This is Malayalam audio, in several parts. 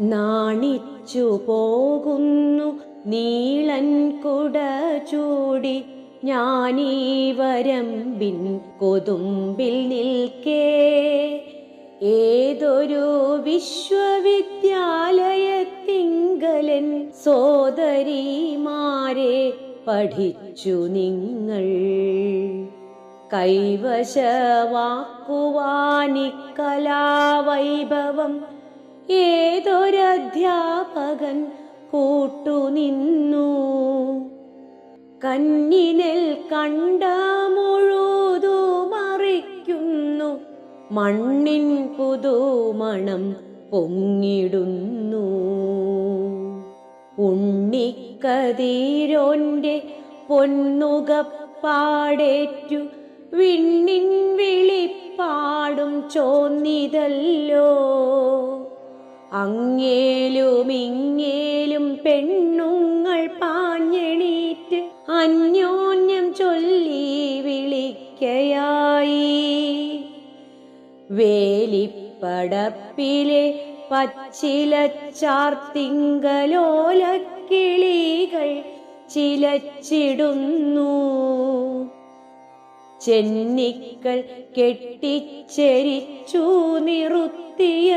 നാണിച്ചു പോകുന്നു നീളൻ കുട ചൂടി. ഞാനീ വരമ്പിൻ കൊതുമ്പിൽ നിൽക്കേ. ഏതൊരു വിശ്വവിദ്യാലയത്തിങ്കലൻ സോദരിമാരെ പഠിച്ചു നിങ്ങൾ. കൈവശവാക്കുവാനി കലാവൈഭവം ഏതൊരധ്യാപകൻ കൂട്ടുനിന്നു? കന്നിനെൽ കണ്ട മുഴുതു മറിക്കുന്നു മണ്ണിൻ പുതുമണം പൊങ്ങിടുന്നു. ഉണ്ണിക്കതീരോന്റെ പൊന്നുകപ്പാടേറ്റു. വിണ്ണിൻ വിളിപ്പാടും ചോന്നിതല്ലോ. അങ്ങേലും ഇങ്ങേലും പെണ്ണുങ്ങൾ പാഞ്ഞെണീറ്റ് അന്യോന്യം ചൊല്ലി വിളിക്കയായി. വേലിപ്പടപ്പിലെ പച്ചിലച്ചാർത്തിങ്കലോലക്കിളികൾ ചിലച്ചിടുന്നു. ചെന്നിക്കൾ കെട്ടിച്ചെരിച്ചു നിറുത്തിയ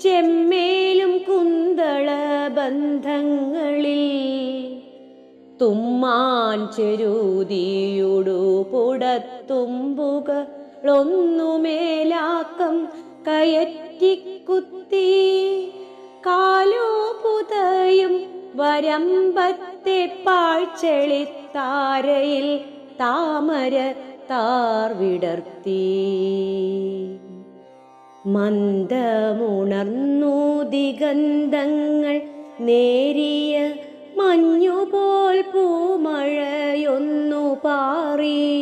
ചെമ്മേലും കുന്തള ബന്ധങ്ങളിൽ തുമ്മാൻ ചെരുതിയുടു പുടത്തുമ്പുകളൊന്നുമേലാക്കം കയറ്റിക്കുത്തി. കാലോ പുതയും വരമ്പത്തെ പാഴ്ചെളിത്താരയിൽ താമര താർ വിടർത്തി മന്ദമുണർന്നു ദിഗന്ധങ്ങൾ നേരിയ മഞ്ഞുപോൽ പൂമഴയൊന്നു പാറി.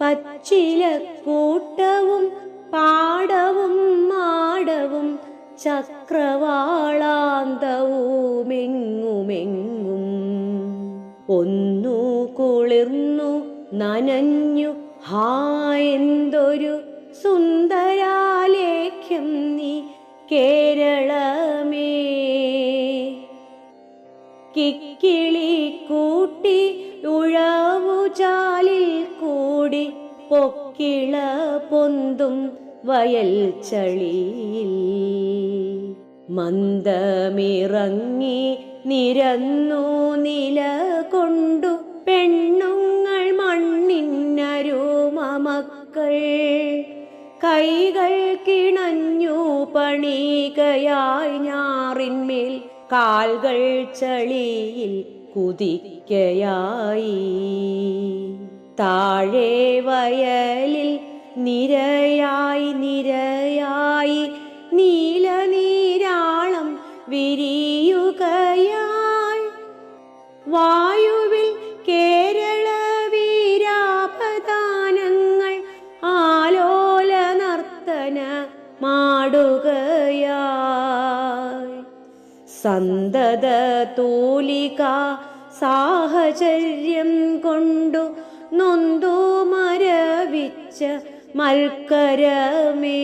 പച്ചിലക്കൂട്ടവും പാടവും മാടവും ചക്രവാളാന്തവുമെങ്ങുമെങ്ങും. ഒന്നു കുളിർന്നു നനഞ്ഞു ഹാ എന്തൊരു സുന്ദരാലേഖ്യം നീ കേരളമേ. കിക്കിളി കൂട്ടി ഉഴവുചാലിൽ കൂടി പൊക്കിള പൊന്തും വയൽ ചളിയിൽ. മന്ദമിറങ്ങി നിരന്നു നില കൊണ്ടു മണ്ണിന്നരുമ മക്കൾ കൈകൾ കിണഞ്ഞു പണികയായി ഞാറിന്മേൽ കാൽകൾ ചളിയിൽ കുതിക്കയായി. താഴെ വയലിൽ നിരയായി നിരയായി നീലനീരാളം വിരിയുകയായി മാടുകയായി സന്തത തൂലിക സാഹചര്യം കൊണ്ടു നൊന്തു മരവിച്ച മൽക്കരമേ.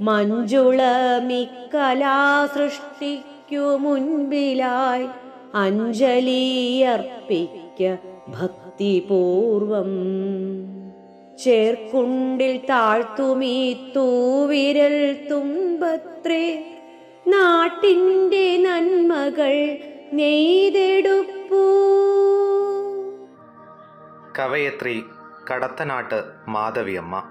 മഞ്ജുളമിക്കലാ സൃഷ്ടിക്കു മുൻപിലായി അഞ്ജലിയർപ്പിക്ക ഭക്തിപൂർവം. ചേർക്കുണ്ടിൽ താഴ്ത്തുമീ തൂവിരൽ തുമ്പത്രേ. നാട്ടിന്റെ നന്മകൾ നെയ്തെടുപ്പൂ. കവയത്രി കടത്തനാട്ട് മാധവിയമ്മ.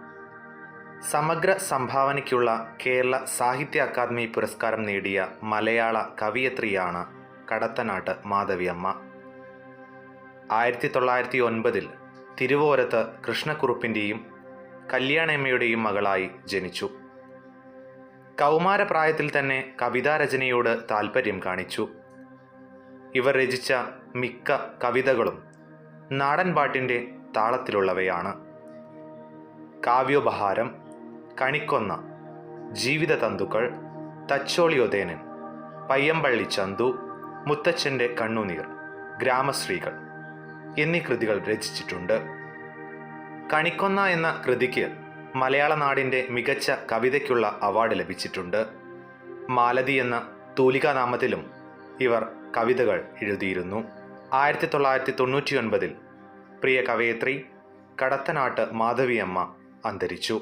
സമഗ്ര സംഭാവനയ്ക്കുള്ള കേരള സാഹിത്യ അക്കാദമി പുരസ്കാരം നേടിയ മലയാള കവിയത്രിയാണ് കടത്തനാട്ട് മാധവിയമ്മ. ആയിരത്തി തൊള്ളായിരത്തി ഒൻപതിൽ തിരുവോരത്ത് കൃഷ്ണക്കുറുപ്പിന്റെയും കല്യാണമ്മയുടെയും മകളായി ജനിച്ചു. കൗമാരപ്രായത്തിൽ തന്നെ കവിതാരചനയോട് താൽപ്പര്യം കാണിച്ചു. ഇവർ രചിച്ച മിക്ക കവിതകളും നാടൻ പാട്ടിന്റെ താളത്തിലുള്ളവയാണ്. കാവ്യോപഹാരം കണിക്കൊന്ന ജീവിത തന്തുക്കൾ തച്ചോളിയൊതേനൻ പയ്യമ്പള്ളി ചന്തു മുത്തച്ഛന്റെ കണ്ണുനീർ ഗ്രാമശ്രീകൾ. എന്നീ കൃതികൾ രചിച്ചിട്ടുണ്ട്. കണിക്കൊന്ന എന്ന കൃതിക്ക് മലയാള നാടിന്റെ മികച്ച കവിതയ്ക്കുള്ള അവാർഡ് ലഭിച്ചിട്ടുണ്ട്. മാലതി എന്ന തൂലികാനാമത്തിലും ഇവർ കവിതകൾ എഴുതിയിരുന്നു. ആയിരത്തി തൊള്ളായിരത്തി തൊണ്ണൂറ്റി ഒൻപതിൽ പ്രിയ കവയത്രി കടത്തനാട്ട് മാധവിയമ്മ അന്തരിച്ചു.